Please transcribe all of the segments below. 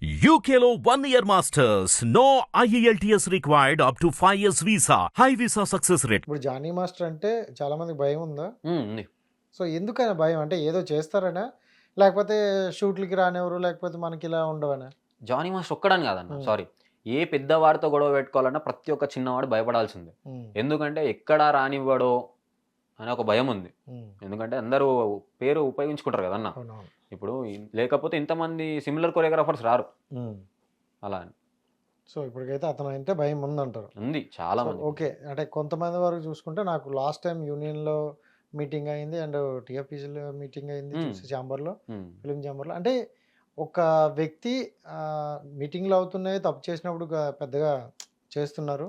One year masters. No E IELTS required up to 5 years visa. High visa success rate. ఇప్పుడు Jani master అంటే చాలా మందికి భయం ఉందా? సో ఎందుకని భయం? అంటే ఏదో చేస్తారనా? లేకపోతే షూట్లకి రానివ్వరు లేకపోతే మనకి ఇలా ఉండవనా? జానీ మాస్టర్ ఒక్కడని కాదన్న. సారీ ఏ పెద్దవాడితో గొడవ పెట్టుకోవాలన్నా ప్రతి ఒక్క చిన్నవాడు భయపడాల్సిందే. ఎందుకంటే ఎక్కడా రానివ్వడో అనే ఒక భయం ఉంది. ఎందుకంటే అందరూ పేరు ఉపయోగించుకుంటారు కదన్న. ఇప్పుడు లేకపోతే ఇంతమంది సిమిలర్ కొరియోగ్రాఫర్స్ రారు. అలా అని. సో ఇప్పటికైతే అతను అంటే భయం ఉందంటారు. ఉంది చాలా మంది. ఓకే అంటే కొంతమంది వరకు చూసుకుంటే నాకు లాస్ట్ టైం యూనియన్లో మీటింగ్ అయింది అండ్ టీఎఫ్పీసీలో మీటింగ్ అయింది ఛాంబర్లో ఫిలిం ఛాంబర్లో అంటే ఒక వ్యక్తి మీటింగ్లు అవుతున్నాయి తప్పు చేసినప్పుడు పెద్దగా చేస్తున్నారు.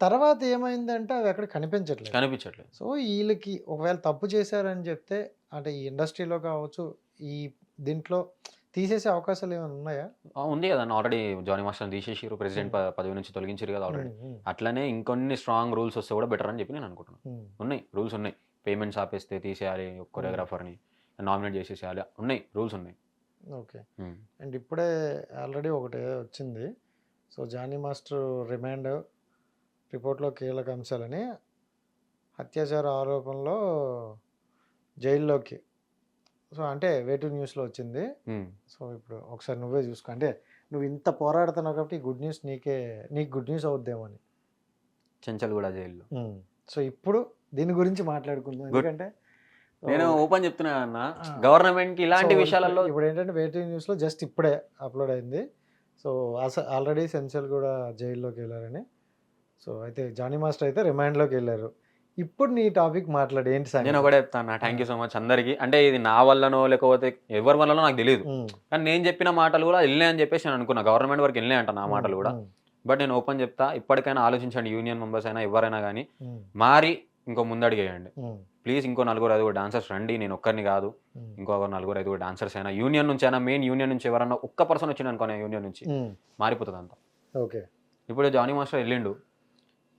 తర్వాత ఏమైందంటే అవి ఎక్కడ కనిపించట్లేదు. కనిపించట్లేదు. సో వీళ్ళకి ఒకవేళ తప్పు చేశారని చెప్తే అంటే ఈ ఇండస్ట్రీలో కావచ్చు ఈ దీంట్లో తీసేసే అవకాశాలు ఏమైనా ఉన్నాయా? ఉంది కదన్న ఆల్రెడీ జానీ మాస్టర్ తీసేసిరు ప్రెసిడెంట్ పదవి నుంచి తొలగించారు కదా ఆల్రెడీ అట్లనే ఇంకొన్ని స్ట్రాంగ్ రూల్స్ వస్తే కూడా బెటర్ అని చెప్పి నేను అనుకుంటున్నాను ఉన్నాయి. రూల్స్ ఉన్నాయి. పేమెంట్స్ ఆపేస్తే తీసేయాలి కొరియోగ్రాఫర్ని నామినేట్ చేసేసేయాలి. ఉన్నాయి. రూల్స్ ఉన్నాయి. ఓకే. అండ్ ఇప్పుడే ఆల్రెడీ ఒకటి వచ్చింది. సో జానీ మాస్టర్ రిమాండ్ రిపోర్ట్లో కీలక అంశాలని అత్యాచార ఆరోపణలో జైల్లోకి సో అంటే వేటు న్యూస్లో వచ్చింది. సో ఇప్పుడు ఒకసారి నువ్వే చూసుకో. అంటే నువ్వు ఇంత పోరాడుతున్నావు కాబట్టి గుడ్ న్యూస్ నీకే నీకు గుడ్ న్యూస్ అవుద్దేమో అని. చెంచల్ కూడా జైల్లో సో ఇప్పుడు దీని గురించి మాట్లాడుకుందాం. ఎందుకంటే నేను ఓపెన్ చెప్తున్నా అన్న. గవర్నమెంట్కి ఇలాంటి విషయాలలో ఇప్పుడు- ఏంటంటే వేటింగ్ న్యూస్లో జస్ట్ ఇప్పుడే అప్లోడ్ అయింది. సో ఆల్రెడీ సెన్సల్ కూడా జైల్లోకి వెళ్ళారని సో అయితే జానీ మాస్టర్ అయితే రిమాండ్లోకి వెళ్ళారు ఇప్పుడు నీ టాపిక్ మాట్లాడు ఏంటి సంగతి? నేను ఒకటే చెప్తాను థ్యాంక్ యూ సో మచ్ అందరికి. అంటే ఇది నా వల్లనో లేకపోతే ఎవరి వల్లనో నాకు తెలియదు కానీ నేను చెప్పిన మాటలు కూడా వెళ్ళినాయి అని చెప్పేసి నేను అనుకున్నా. గవర్నమెంట్ వరకు వెళ్ళినాయి అంట నా మాటలు కూడా. బట్ నేను ఓపెన్ చెప్తా ఇప్పటికైనా ఆలోచించండి యూనియన్ మెంబర్స్ అయినా ఎవరైనా కానీ మారి ఇంకో ముందడిగేయండి ప్లీజ్ ఇంకో నలుగురు ఐదుగురు డాన్సర్స్ రండి నేను ఒక్కరిని కాదు. ఇంకో నలుగురు ఐదుగురు డాన్సర్స్ అయినా యూనియన్ నుంచి అయినా మెయిన్ యూనియన్ నుంచి ఎవరన్నా ఒక్క పర్సన్ వచ్చింది అనుకో యూనియన్ నుంచి. మారిపోతుంది అంతా ఓకే. ఇప్పుడు జానీ మాస్టర్ వెళ్ళిండు.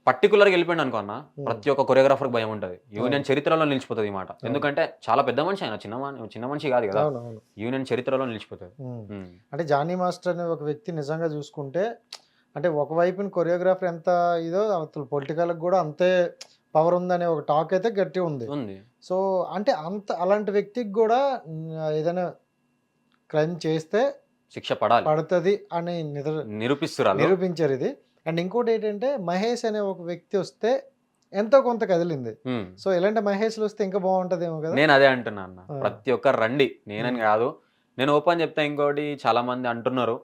పర్టికులర్గా వెళ్ళిపోయింది అనుకో అన్న Hmm. ప్రతి ఒక్క కొరియోగ్రాఫర్ భయం ఉంటుంది. యూనియన్ చరిత్రలో నిలిచిపోతుంది ఈ మాట. ఎందుకంటే చాలా పెద్ద మనిషి ఆయన చిన్న చిన్న మనిషి కాదు కదా. యూనియన్ చరిత్రలో నిలిచిపోతుంది. Hmm. అంటే జానీ మాస్టర్ అనే ఒక వ్యక్తి నిజంగా చూసుకుంటే అంటే ఒకవైపున కొరియోగ్రాఫర్ ఎంత ఇదో అసలు పొలిటికల్కి కూడా అంతే పవర్ ఉందనే ఒక టాక్ అయితే గట్టి ఉంది. సో అంటే అంత అలాంటి వ్యక్తికి కూడా ఏదైనా క్రైమ్ చేస్తే శిక్ష పడాలి. పడుతుంది అని నిరూపిస్తున్నారు నిరూపించారు ఇది. అండ్ ఇంకోటి ఏంటంటే మహేష్ అనే ఒక వ్యక్తి వస్తే ఎంతో కొంత కదిలింది. సో ఇలాంటి మహేష్లు వస్తే ఇంకా బాగుంటదేమో కదా? నేను అదే అంటున్నా అన్న. ప్రతి ఒక్కరు రండి. నేనని కాదు. నేను ఓపెన్ చెప్తా ఇంకోటి చాలా మంది అంటున్నారు.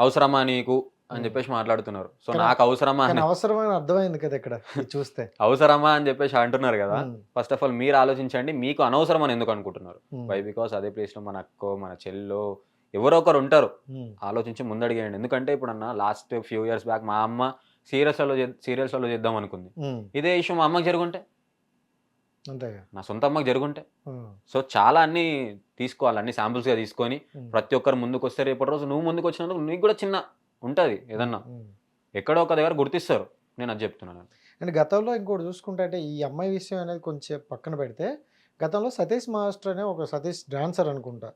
అవసరమా నీకు? అని. చెప్పేసి మాట్లాడుతున్నారు. సో నాకు అవసరమా అవసరమైన అర్థమైంది కదా ఇక్కడ? చూస్తే. అవసరమా అని చెప్పేసి అంటున్నారు కదా. ఫస్ట్ ఆఫ్ ఆల్ మీరు ఆలోచించండి. మీకు అనవసరం అని ఎందుకు అనుకుంటున్నారు? వై బికాస్ అదే ప్లేస్లో మన అక్కో మన చెల్లో ఎవరో ఒకరు ఉంటారు. ఆలోచించి ముందడిగేయండి. ఎందుకంటే ఇప్పుడు అన్న లాస్ట్ ఫ్యూ ఇయర్స్ బ్యాక్ మా అమ్మ సీరియల్స్లో సీరియల్స్లో చేద్దాం అనుకుంది. ఇదే ఇష్యూ మా అమ్మకి జరుగుంటే? నా సొంత అమ్మకి జరుగుంటే? సో చాలా అన్ని తీసుకోవాలి. అన్ని శాంపుల్స్గా తీసుకొని ప్రతి ఒక్కరు ముందుకు వస్తే రేపటి రోజు నువ్వు ముందుకు వచ్చినందుకు నీకు కూడా చిన్న ఉంటుంది ఏదన్నా. ఎక్కడో ఒక దగ్గర గుర్తిస్తారు. నేను అది చెప్తున్నాను. అండ్ గతంలో ఇంకోటి చూసుకుంటే అంటే ఈ అమ్మాయి విషయం అనేది కొంచెం పక్కన పెడితే గతంలో సతీష్ మాస్టర్ అనే ఒక సతీష్ డాన్సర్ అనుకుంటా.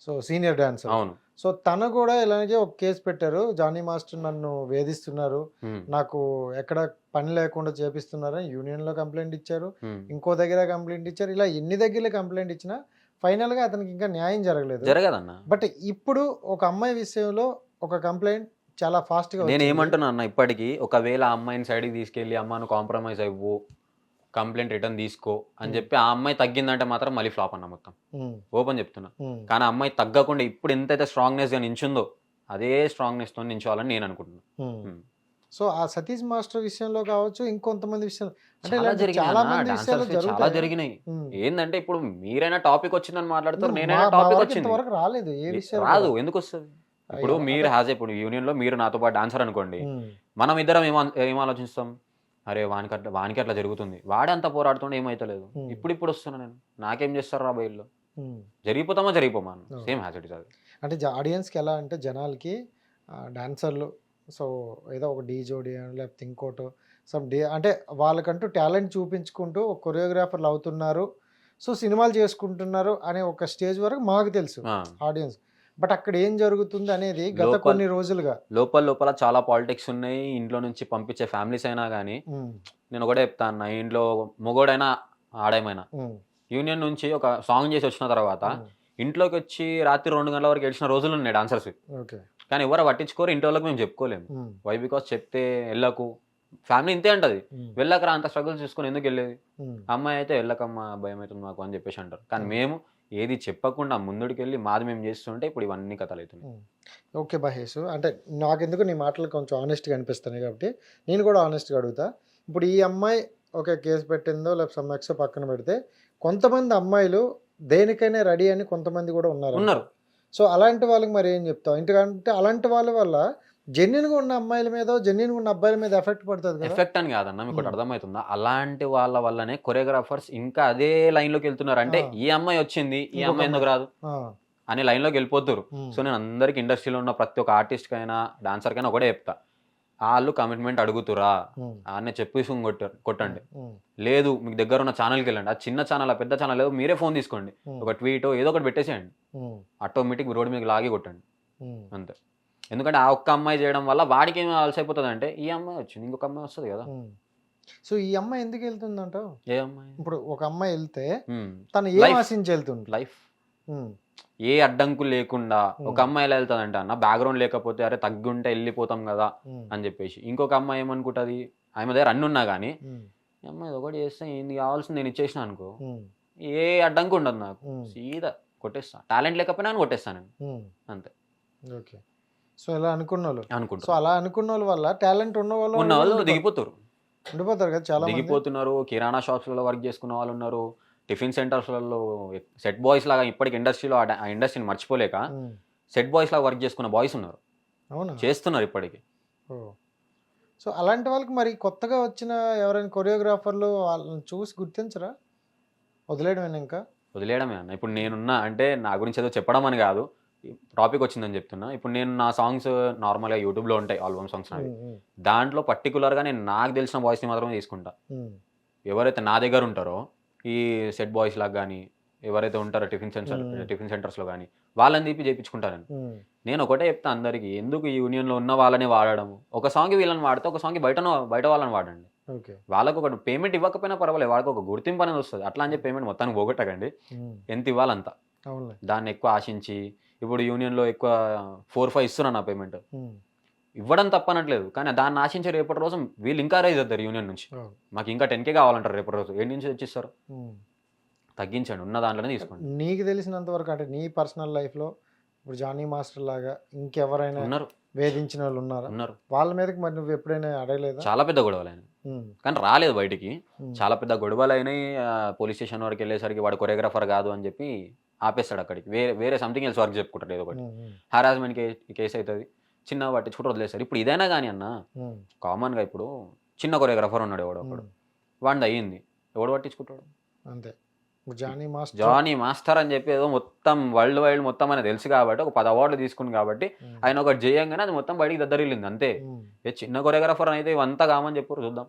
So senior dancer. అవును. సో తను కూడా ఇలాగే ఒక కేసు పెట్టారు. జానీ మాస్టర్ నన్ను వేధిస్తున్నారు. నాకు ఎక్కడ పని లేకుండా చేపిస్తున్నారని యూనియన్లో కంప్లైంట్ ఇచ్చారు. ఇంకో దగ్గర కంప్లైంట్ ఇచ్చారు. ఇలా ఎన్ని దగ్గర కంప్లైంట్ ఇచ్చినా ఫైనల్గా అతనికి ఇంకా న్యాయం జరగలేదు. జరగదన్న? బట్ ఇప్పుడు ఒక అమ్మాయి విషయంలో ఒక కంప్లైంట్ చాలా ఫాస్ట్గా నేను ఏమంటున్నా అన్న ఇప్పటికీ ఒకవేళ అమ్మాయిని సైడ్కి తీసుకెళ్ళి అమ్మను కాంప్రమైజ్ అవ్వు. కంప్లైంట్ రిటర్న్ తీసుకో అని. చెప్పి ఆ అమ్మాయి తగ్గిందంటే మాత్రం మళ్ళీ ఫ్లాప్ అన్న మొత్తం. ఓపెన్ చెప్తున్నా. కానీ ఆ అమ్మాయి తగ్గకుండా ఇప్పుడు ఎంతైతే స్ట్రాంగ్నెస్గా నించుందో అదే స్ట్రాంగ్నెస్తో నించోవాలని నేను అనుకుంటున్నాను. సో ఆ సతీష్ మాస్టర్ విషయంలో కావచ్చు ఇంకొంతమంది విషయంలో అంటే చాలా మంది విషయాలు చాలా జరిగినాయి. ఏంటంటే ఇప్పుడు మీరైనా టాపిక్ వచ్చిందని మాట్లాడుతారు నేనైనా టాపిక్ వరకు వచ్చింది. ఇంతవరకు రాలేదు ఏ విషయం రాదు ఎందుకు వస్తుంది? ఇప్పుడు మీరు హ్యాజ్ ఇప్పుడు యూనియన్లో మీరు నాతో పాటు డాన్సర్ అనుకోండి. మనం ఇద్దరం ఏం ఏం ఆలోచిస్తాం? అరే వానికి అట్లా వానికి అట్లా జరుగుతుంది. వాడే అంత పోరాడుతుండే ఏమైతలేదు. ఇప్పుడు ఇప్పుడు వస్తున్నా నేను. నాకేం చేస్తారు రా బయల్లో? జరిగిపోతామా జరిగిపోమా. సేమ్ హ్యాజ్ ఇట్ ఇస్ అది. అంటే ఆడియన్స్కి ఎలా అంటే జనాలకి డాన్సర్లు సో ఏదో ఒక డీ జోడి లేకపోతే ఇంకోటో సమ్ డే అంటే వాళ్ళకంటూ టాలెంట్ చూపించుకుంటూ ఒక కొరియోగ్రాఫర్లు అవుతున్నారు. సో సినిమాలు చేసుకుంటున్నారు అనే ఒక స్టేజ్ వరకు మాకు తెలుసు ఆడియన్స్. బట్ అక్కడ ఏం జరుగుతుంది అనేది గత కొన్ని రోజులుగా. లోపల లోపల చాలా పాలిటిక్స్ ఉన్నాయి. ఇంట్లో నుంచి పంపించే ఫ్యామిలీస్ అయినా కానీ నేను ఒకటే చెప్తాను నా ఇంట్లో మొగోడైనా ఆడేమైనా యూనియన్ నుంచి ఒక సాంగ్ చేసి వచ్చిన తర్వాత ఇంట్లోకి వచ్చి రాత్రి రెండు గంటల వరకు గెలిచిన రోజులు ఉన్నాయి డాన్సర్స్. కానీ ఎవరు పట్టించుకోరు ఇంటి వాళ్ళకి మేము చెప్పుకోలేము. వై బికాస్ చెప్తే వెళ్ళకు. ఫ్యామిలీ ఇంతే అంటది. వెళ్ళకరా అంత స్ట్రగుల్ చూసుకొని ఎందుకు వెళ్ళేది? అమ్మాయి అయితే వెళ్ళకమ్మా భయం అవుతుంది మాకు అని చెప్పేసి అంటారు. కానీ మేము ఏది చెప్పకుండా ముందుడికి వెళ్ళి మాది మేము చేస్తుంటే ఇప్పుడు ఇవన్నీ కథలు అవుతున్నాయి ఓకే మహేష్ అంటే నాకెందుకు నీ మాటలు కొంచెం ఆనెస్ట్గా అనిపిస్తున్నాయి కాబట్టి నేను కూడా ఆనెస్ట్గా అడుగుతా. ఇప్పుడు ఈ అమ్మాయి ఒక కేసు పెట్టిందో లేకపోతే సమ్మెక్స్ పక్కన పెడితే కొంతమంది అమ్మాయిలు దేనికైనా రెడీ అని కొంతమంది కూడా ఉన్నారు. ఉన్నారు. సో అలాంటి వాళ్ళకి మరి ఏం చెప్తావు? ఎందుకంటే అలాంటి వాళ్ళ వల్ల జెన్యున్గా ఉన్న అమ్మాయిల మీద జెన్యున్గా ఉన్న అబ్బాయిల మీద ఎఫెక్ట్ పడుతుంది ఎఫెక్ట్ అని కాదన్న మీకు Hmm. అర్థమవుతుందా? అలాంటి వాళ్ళ వల్లనే కొరియోగ్రాఫర్స్ ఇంకా అదే లైన్లోకి వెళ్తున్నారు. అంటే. ఈ అమ్మాయి వచ్చింది ఈ అమ్మాయి ఎందుకు రాదు? అనే లైన్లోకి వెళ్ళిపోతారు. ఉమ్, సో నేను అందరికి ఇండస్ట్రీలో ఉన్న ప్రతి ఒక్క ఆర్టిస్ట్ కైనా డాన్సర్ కైనా ఒకటే చెప్తా. వాళ్ళు కమిట్మెంట్ అడుగుతురా? ఉమ్, అని చెప్పేసి కొట్ట కొట్టండి. లేదు మీకు దగ్గర ఉన్న ఛానల్కి వెళ్ళండి. ఆ చిన్న ఛానల్ పెద్ద ఛానల్ లేదు మీరే ఫోన్ తీసుకోండి. ఒక ట్వీట్ ఏదో ఒకటి పెట్టేసేయండి. ఆటోమేటిక్ రోడ్ మీకు లాగి కొట్టండి. అంతే. ఎందుకంటే ఆ ఒక్క అమ్మాయి చేయడం వల్ల వాడికి ఏమి అలసైపోతుంది అంటే ఈ అమ్మాయి వచ్చింది ఇంకొక అమ్మాయి వస్తుంది కదా. సో ఈ అమ్మాయి ఎందుకు వెళ్తుందంటావు? ఏ అమ్మాయి? ఇప్పుడు ఒక అమ్మాయి వెళ్తే తను ఏం. ఆశించి వెళ్తుంది లైఫ్ ఏ అడ్డంకులు లేకుండా ఒక. అమ్మాయి ఎలా వెళ్తుంది అన్న బ్యాక్గ్రౌండ్ లేకపోతే అరే తగ్గుంటే వెళ్ళిపోతాం కదా అని చెప్పేసి. ఇంకొక అమ్మాయి ఏమనుకుంటుంది? ఆమె దగ్గర అన్ని ఉన్నా కానీ అమ్మాయి ఒకటి చేస్తే ఏంది కావాల్సింది నేను ఇచ్చేసిన అనుకో. ఏ అడ్డంకి ఉండదు నాకు. సీదా కొట్టేస్తా. టాలెంట్ లేకపోయినా కొట్టేస్తాను. అంతే. ఓకే. సో ఇలా అనుకున్న వాళ్ళు సో అనుకుంటా అలా అనుకున్న వాళ్ళ వల్ల టాలెంట్ ఉన్న వాళ్ళు ఉన్న వాళ్ళు దిగిపోతారు. ఉండిపోతారు కదా చాలా దిగిపోతున్నారు కిరాణా షాప్స్లలో వర్క్ చేసుకున్న వాళ్ళు ఉన్నారు టిఫిన్ సెంటర్స్లలో సెట్ బాయ్స్ లాగా ఇప్పటికి ఇండస్ట్రీలో ఆ ఇండస్ట్రీని మర్చిపోలేక సెట్ బాయ్స్ లాగా వర్క్ చేసుకున్న బాయ్స్ ఉన్నారు. అవునా? చేస్తున్నారు ఇప్పటికి. సో అలాంటి వాళ్ళకి మరి కొత్తగా వచ్చిన ఎవరైనా కొరియోగ్రాఫర్లు వాళ్ళని చూసి గుర్తించరా? వదిలేయడం ఇంకా? వదిలేయడమే అన్న. ఇప్పుడు నేనున్నా అంటే నా గురించి ఏదో చెప్పడం అని కాదు. టాపిక్ వచ్చిందని చెప్తున్నా. ఇప్పుడు నేను నా సాంగ్స్ నార్మల్గా యూట్యూబ్లో ఉంటాయి ఆల్బమ్ సాంగ్స్ ఉమ్, దాంట్లో పర్టికులర్గా నేను నాకు తెలిసిన బాయ్స్ని మాత్రమే తీసుకుంటా. ఎవరైతే నా దగ్గర ఉంటారో ఈ సెట్ బాయ్స్ లాగా కానీ ఎవరైతే ఉంటారో టిఫిన్ సెంటర్. టిఫిన్ సెంటర్స్లో కానీ వాళ్ళని తీపి చేయించుకుంటాను నేను ఒకటే చెప్తా అందరికీ ఎందుకు ఈ యూనియన్లో ఉన్న వాళ్ళని వాడడం ఒక సాంగ్ వీళ్ళని వాడితే ఒక సాంగ్ బయట బయట వాళ్ళని వాడండి. వాళ్ళకు ఒక పేమెంట్ ఇవ్వకపోయినా పర్వాలేదు వాళ్ళకి ఒక గుర్తింపు అనేది వస్తుంది. అట్లా అని చెప్పి పేమెంట్ మొత్తానికి పోగొట్టకండి. ఎంత ఇవ్వాలంత. దాన్ని ఎక్కువ ఆశించి ఇప్పుడు యూనియన్లో ఎక్కువ ఫోర్ ఫైవ్ ఇస్తున్నా నా పేమెంట్ ఇవ్వడం తప్పనట్లేదు. కానీ దాన్ని ఆశించి రేపటి రోజు వీళ్ళు ఇంకా రైజ్ అవుతారు యూనియన్ నుంచి. మాకు ఇంకా టెన్ కే కావాలంటారు రేపటి రోజు. ఏడు నుంచి తెచ్చిస్తారు. తగ్గించండి. ఉన్న దాంట్లోనే తీసుకోండి. నీకు తెలిసినంత వరకు అంటే నీ పర్సనల్ లైఫ్లో ఇప్పుడు జానీ మాస్టర్ లాగా ఇంకెవరైనా ఉన్నారు. వేధించిన వాళ్ళు ఉన్నారా? ఉన్నారు. వాళ్ళ మీదకి మరి నువ్వు ఎప్పుడైనా అడగలేదా? చాలా పెద్ద గొడవలు కానీ రాలేదు బయటికి. చాలా పెద్ద గొడవలు అయినాయి. పోలీస్ స్టేషన్ వరకు వెళ్ళేసరికి వాడు కొరియోగ్రాఫర్ కాదు అని చెప్పి ఆపేస్తాడు అక్కడికి. వేరే వేరే సంథింగ్ ఎల్స్ వర్క్ చెప్పుకుంటాడు ఏదో ఒకటి. హారాస్మెంట్ కేసు అవుతుంది చిన్న పట్టించుకుంటూ వదిలేస్తారు. ఇప్పుడు ఇదైనా కానీ అన్న కామన్గా ఇప్పుడు చిన్న కొరియోగ్రాఫర్ ఉన్నాడు ఎవడో ఒకడు. వాడిది అయ్యింది. ఎవడు పట్టించుకుంటాడు? అంతే. Johnny master. జానీ మాస్టర్ అని చెప్పి ఏదో మొత్తం వరల్డ్ వైడ్ మొత్తం అని తెలుసు కాబట్టి ఒక పది అవార్డులు తీసుకుంది కాబట్టి ఆయన ఒకటి చేయంగానే అది మొత్తం బయటికి దద్దరిల్లింది అంతే. ఏ చిన్న కొరియోగ్రాఫర్ అయితే ఇవంతా కామని చెప్పారు చూద్దాం.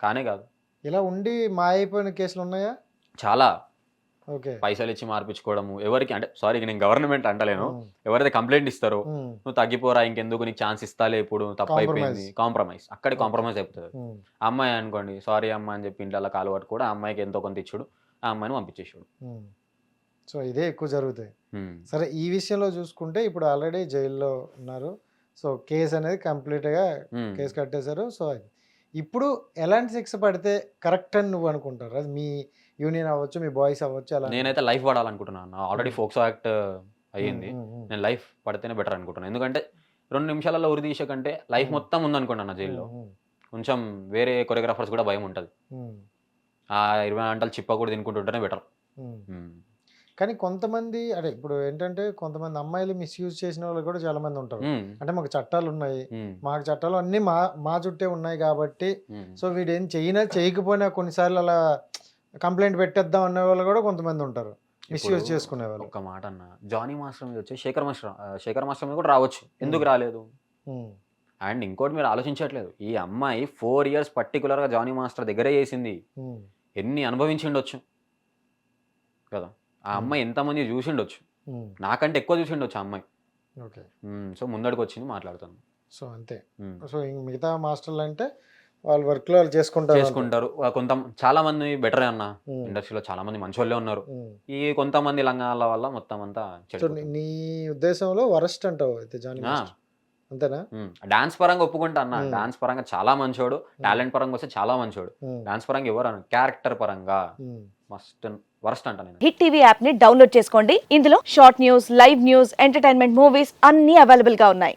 కానే కాదు. ఇలా ఉండి మా అయిపోయిన కేసులు ఉన్నాయా? చాలా. పైసలు ఇచ్చి మార్పించుకోవడము ఎవరికి అంటే సారీ నేను గవర్నమెంట్ అంటలేను. ఎవరైతే కంప్లైంట్ ఇస్తారో నువ్వు తగ్గిపోరా ఇంకెందుకు నీకు ఛాన్స్ ఇస్తాలే ఇప్పుడు తప్పు అయిపోయింది కాంప్రమైజ్ అక్కడి కాంప్రమైజ్ అయిపోతుంది. అమ్మాయి అనుకోండి సారీ అమ్మ అని చెప్పి ఇంట్లో కాలు పట్టు కూడా ఆ అమ్మాయికి ఎంతో కొంత ఇచ్చుడు. ఆ అమ్మాయిని పంపించేసాడు. సో ఇదే ఎక్కువ జరుగుతాయి. సరే ఈ విషయంలో చూసుకుంటే ఇప్పుడు ఆల్రెడీ జైల్లో ఉన్నారు. సో కేసు అనేది కంప్లీట్గా కేసు కట్టేశారు. సో. ఇప్పుడు ఎలాంటి శిక్ష పడితే కరెక్ట్ అని నువ్వు అనుకుంటారు అది మీ యూనియన్ అవ్వచ్చు మీ బాయ్స్ అవ్వచ్చు అలా. నేనైతే లైఫ్ పడాలనుకుంటున్నాను ఆల్రెడీ ఫోక్సో యాక్ట్ అయ్యింది. ఉమ్, ఉమ్, ఉమ్. నేను లైఫ్ పడితేనే బెటర్ అనుకుంటున్నాను ఎందుకంటే రెండు నిమిషాలలో ఉరి తీసే కంటే లైఫ్ Hmm. మొత్తం ఉందనుకున్నాను జైల్లో. కొంచెం వేరే కొరియోగ్రాఫర్స్ కూడా భయం ఉంటుంది. ఆ ఇరవై గంటలు చిప్ప కూడా తినుకుంటుంటేనే బెటర్. కానీ కొంతమంది అంటే ఇప్పుడు ఏంటంటే కొంతమంది అమ్మాయిలు మిస్యూజ్ చేసిన వాళ్ళు కూడా చాలా మంది ఉంటారు. అంటే మాకు చట్టాలు ఉన్నాయి. మాకు చట్టాలు అన్నీ మా మా చుట్టే ఉన్నాయి కాబట్టి సో వీడు ఏం చెయ్యినా చేయకపోయినా కొన్నిసార్లు అలా కంప్లైంట్ పెట్టేద్దాం అనే వాళ్ళు కూడా కొంతమంది ఉంటారు. మిస్యూజ్ ఇప్పుడు చేసుకునే వాళ్ళు. ఒక మాట అన్న జానీ మాస్టర్ మీద వచ్చి శేఖర్ మాస్టర్ శేఖర్ మాస్టర్ మీద కూడా రావచ్చు. ఎందుకు రాలేదు? ఉమ్, అండ్ ఇంకోటి మీరు ఆలోచించట్లేదు ఈ అమ్మాయి ఫోర్ ఇయర్స్ పర్టికులర్గా జానీ మాస్టర్ దగ్గరే చేసింది. ఉమ్, ఎన్ని అనుభవించి ఉండొచ్చు కదా. ఆ అమ్మాయి ఎంతమంది చూసి ఉండొచ్చు నాకంటే ఎక్కువ చూసిండొచ్చు ఆ అమ్మాయి. ఓకే సో ముందడికి వచ్చింది మాట్లాడుతాను సో అంతే. సో మిగతా మాస్టర్లు అంటే వాళ్ళ వర్క్లో వాళ్ళు చేసుకుంటారు చేసుకుంటారు. కొంత చాలా మంది బెటరే అన్న. ఇండస్ట్రీలో చాలా మంది మంచి వాళ్ళే ఉన్నారు. ఈ కొంతమంది లంగాల వల్ల మొత్తం అంతా నీ- ఉద్దేశంలో వరస్ట్ అంటావు అయితే జానీ మాస్టర్. అంతేనా? డాన్స్ పరంగా ఒప్పుకుంటా అన్న. డాన్స్ పరంగా చాలా మంచోడు. టాలెంట్ పరంగా వస్తే చాలా మంచోడు. డాన్స్ పరంగా ఎవరు అన్న క్యారెక్టర్ పరంగా. మస్ట్ వరస్ట్ అంట నేను. హిట్ టీవీ యాప్ని డౌన్లోడ్ చేసుకోండి. ఇందులో short news live news entertainment movies అన్ని అవైలబుల్గా ఉన్నాయి.